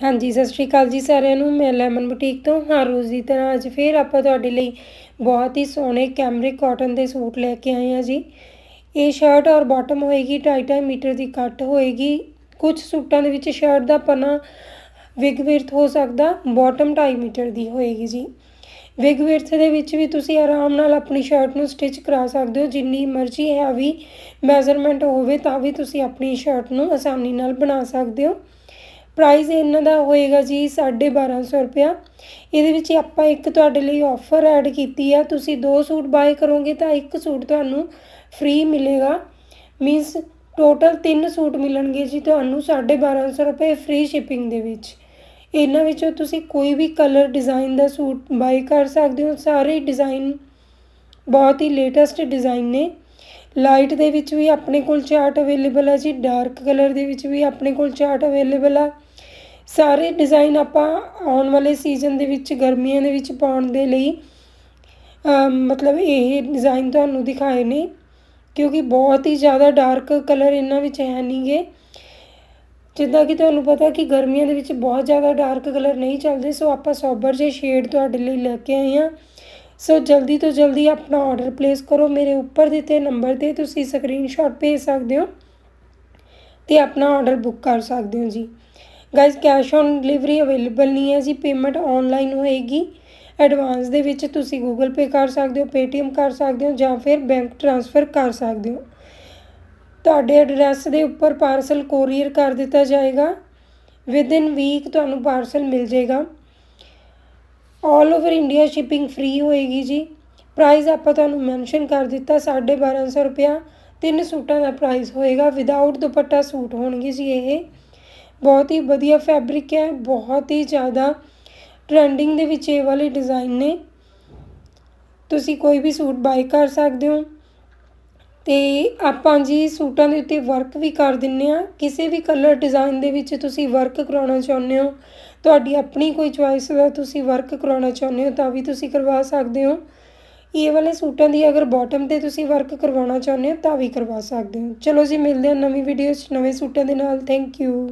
ਹਾਂਜੀ, ਸਤਿ ਸ਼੍ਰੀ ਅਕਾਲ ਜੀ ਸਾਰਿਆਂ ਨੂੰ। ਮੈਂ ਲੈਮਨ ਬੁਟੀਕ ਤੋਂ ਹਾਂ ਰੋਜ਼ ਦੀ ਤਰ੍ਹਾਂ ਅੱਜ ਫੇਰ ਆਪਾਂ ਤੁਹਾਡੇ ਲਈ ਬਹੁਤ ਹੀ ਸੋਹਣੇ ਕੈਮਰਿਕ ਕਾਟਨ ਦੇ ਸੂਟ ਲੈ ਕੇ ਆਏ ਹਾਂ ਜੀ। ਇਹ ਸ਼ਰਟ ਔਰ ਬਾਟਮ ਹੋਏਗੀ 2.5 ਮੀਟਰ ਦੀ ਕੱਟ ਹੋਏਗੀ। ਕੁਝ ਸੂਟਾਂ ਦੇ ਵਿੱਚ ਸ਼ਰਟ ਦਾ ਪਨਾ ਵਿਗ ਵਿਰਥ ਹੋ ਸਕਦਾ ਬਾਟਮ 2.5 ਮੀਟਰ ਦੀ ਹੋਏਗੀ ਜੀ। ਵਿਗ ਵਿਰਥ ਦੇ ਵਿੱਚ ਵੀ ਤੁਸੀਂ ਆਰਾਮ ਨਾਲ ਆਪਣੀ ਸ਼ਰਟ ਨੂੰ ਸਟਿਚ ਕਰਾ ਸਕਦੇ ਹੋ, ਜਿੰਨੀ ਮਰਜ਼ੀ ਹੈਵੀ ਮੈਜ਼ਰਮੈਂਟ ਹੋਵੇ, ਤਾਂ ਵੀ ਤੁਸੀਂ ਆਪਣੀ ਸ਼ਰਟ ਨੂੰ ਆਸਾਨੀ ਨਾਲ ਬਣਾ ਸਕਦੇ ਹੋ। ਪ੍ਰਾਈਸ ਇਹਨਾਂ ਦਾ ਹੋਏਗਾ ਜੀ 1250 ਰੁਪਿਆ ਇਹਦੇ ਵਿੱਚ ਆਪਾਂ ਇੱਕ ਤੁਹਾਡੇ ਲਈ ਆਫਰ ਐਡ ਕੀਤੀ ਆ। ਤੁਸੀਂ ਦੋ ਸੂਟ ਬਾਏ ਕਰੋਗੇ ਤਾਂ ਇੱਕ ਸੂਟ ਤੁਹਾਨੂੰ ਫ੍ਰੀ ਮਿਲੇਗਾ। ਮੀਨਸ ਟੋਟਲ ਤਿੰਨ ਸੂਟ ਮਿਲਣਗੇ ਜੀ ਤੁਹਾਨੂੰ 1250 ਰੁਪਏ ਫ੍ਰੀ ਸ਼ਿਪਿੰਗ ਦੇ ਵਿੱਚ। ਇਹਨਾਂ ਵਿੱਚੋਂ ਤੁਸੀਂ ਕੋਈ ਵੀ ਕਲਰ ਡਿਜ਼ਾਈਨ ਦਾ ਸੂਟ ਬਾਈ ਕਰ ਸਕਦੇ ਹੋ। ਸਾਰੇ ਡਿਜ਼ਾਈਨ ਬਹੁਤ ਹੀ ਲੇਟੈਸਟ ਡਿਜ਼ਾਈਨ ਨੇ। ਲਾਈਟ ਦੇ ਵਿੱਚ ਵੀ ਆਪਣੇ ਕੋਲ ਚਾਰਟ ਅਵੇਲੇਬਲ ਹੈ ਜੀ। ਡਾਰਕ ਕਲਰ ਦੇ ਵਿੱਚ ਵੀ ਆਪਣੇ ਕੋਲ ਚਾਰਟ ਅਵੇਲੇਬਲ ਆ। ਸਾਰੇ ਡਿਜ਼ਾਈਨ ਆਪਾਂ ਆਉਣ ਵਾਲੇ ਸੀਜ਼ਨ ਦੇ ਵਿੱਚ, ਗਰਮੀਆਂ ਦੇ ਵਿੱਚ ਪਾਉਣ ਦੇ ਲਈ ਮਤਲਬ ਇਹ ਡਿਜ਼ਾਈਨ ਤੁਹਾਨੂੰ ਦਿਖਾਏ ਨੇ, ਕਿਉਂਕਿ ਬਹੁਤ ਹੀ ਜ਼ਿਆਦਾ ਡਾਰਕ ਕਲਰ ਇਹਨਾਂ ਵਿੱਚ ਹੈ ਨਹੀਂਗੇ ਜਿੱਦਾਂ ਕਿ ਤੁਹਾਨੂੰ ਪਤਾ ਕਿ ਗਰਮੀਆਂ ਦੇ ਵਿੱਚ ਬਹੁਤ ਜ਼ਿਆਦਾ ਡਾਰਕ ਕਲਰ ਨਹੀਂ ਚੱਲਦੇ, ਸੋ ਆਪਾਂ ਸੋਬਰ ਜਿਹੇ ਸ਼ੇਡ ਤੁਹਾਡੇ ਲਈ ਲੈ ਕੇ ਆਏ ਹਾਂ। ਸੋ ਜਲਦੀ ਤੋਂ ਜਲਦੀ ਆਪਣਾ ਆਰਡਰ ਪਲੇਸ ਕਰੋ ਮੇਰੇ ਉੱਪਰ ਦਿੱਤੇ ਨੰਬਰ ਤੇ, ਤੁਸੀਂ ਸਕਰੀਨਸ਼ਾਟ ਭੇਜ ਸਕਦੇ ਹੋ ਤੇ ਆਪਣਾ ਆਰਡਰ ਬੁੱਕ ਕਰ ਸਕਦੇ ਹੋ ਜੀ। Guys cash on delivery available ਨਹੀਂ ਹੈ ਜੀ ਪੇਮੈਂਟ ਆਨਲਾਈਨ ਹੋਏਗੀ। ਐਡਵਾਂਸ ਦੇ ਵਿੱਚ ਤੁਸੀਂ ਗੂਗਲ ਪੇ ਕਰ ਸਕਦੇ ਹੋ ਪੇਟੀਐਮ ਕਰ ਸਕਦੇ ਹੋ ਜਾਂ ਫਿਰ ਬੈਂਕ ਟ੍ਰਾਂਸਫਰ ਕਰ ਸਕਦੇ ਹੋ। ਤੁਹਾਡੇ ਐਡਰੈਸ ਦੇ ਉੱਪਰ ਪਾਰਸਲ ਕੋਰੀਅਰ ਕਰ ਦਿੱਤਾ ਜਾਏਗਾ। ਵਿਦ ਇਨ ਵੀਕ ਤੁਹਾਨੂੰ ਪਾਰਸਲ ਮਿਲ ਜਾਏਗਾ। All over India shipping free ਹੋਏਗੀ ਜੀ। ਪ੍ਰਾਈਸ ਆਪਾਂ ਤੁਹਾਨੂੰ ਮੈਂਸ਼ਨ ਕਰ ਦਿੱਤਾ 1250 ਰੁਪਿਆ ਤਿੰਨ ਸੂਟਾਂ ਦਾ ਪ੍ਰਾਈਸ ਹੋਏਗਾ। ਵਿਦਆਊਟ ਦੁਪੱਟਾ ਸੂਟ ਹੋਣਗੇ ਜੀ ਇਹ। ਬਹੁਤ ਹੀ ਵਧੀਆ ਫੈਬਰਿਕ ਹੈ, ਬਹੁਤ ਹੀ ਜ਼ਿਆਦਾ ਟਰੈਂਡਿੰਗ ਦੇ ਵਿੱਚ ਇਹ ਵਾਲੇ ਡਿਜ਼ਾਈਨ ਨੇ। ਤੁਸੀਂ ਕੋਈ ਵੀ ਸੂਟ ਬਾਈ ਕਰ ਸਕਦੇ ਹੋ ਤੇ ਆਪਾਂ ਜੀ ਸੂਟਾਂ ਦੇ ਉੱਤੇ ਵਰਕ ਵੀ ਕਰ ਦਿੰਨੇ ਆ ਕਿਸੇ ਵੀ ਕਲਰ ਡਿਜ਼ਾਈਨ ਦੇ ਵਿੱਚ ਤੁਸੀਂ ਵਰਕ ਕਰਾਉਣਾ ਚਾਹੁੰਦੇ ਹੋ, ਤੁਹਾਡੀ ਆਪਣੀ ਕੋਈ ਚੁਆਇਸ ਦਾ ਤੁਸੀਂ ਵਰਕ ਕਰਾਉਣਾ ਚਾਹੁੰਦੇ ਹੋ, ਤਾਂ ਵੀ ਤੁਸੀਂ ਕਰਵਾ ਸਕਦੇ ਹੋ। ਇਹ ਵਾਲੇ ਸੂਟਾਂ ਦੀ ਅਗਰ ਬਾਟਮ ਤੇ ਤੁਸੀਂ ਵਰਕ ਕਰਵਾਉਣਾ ਚਾਹੁੰਦੇ ਹੋ, ਤਾਂ ਵੀ ਕਰਵਾ ਸਕਦੇ ਹੋ। ਚਲੋ ਜੀ, ਮਿਲਦੇ ਹਾਂ ਨਵੀਂ ਵੀਡੀਓ 'ਚ, ਨਵੇਂ ਸੂਟਾਂ ਦੇ ਨਾਲ। Thank you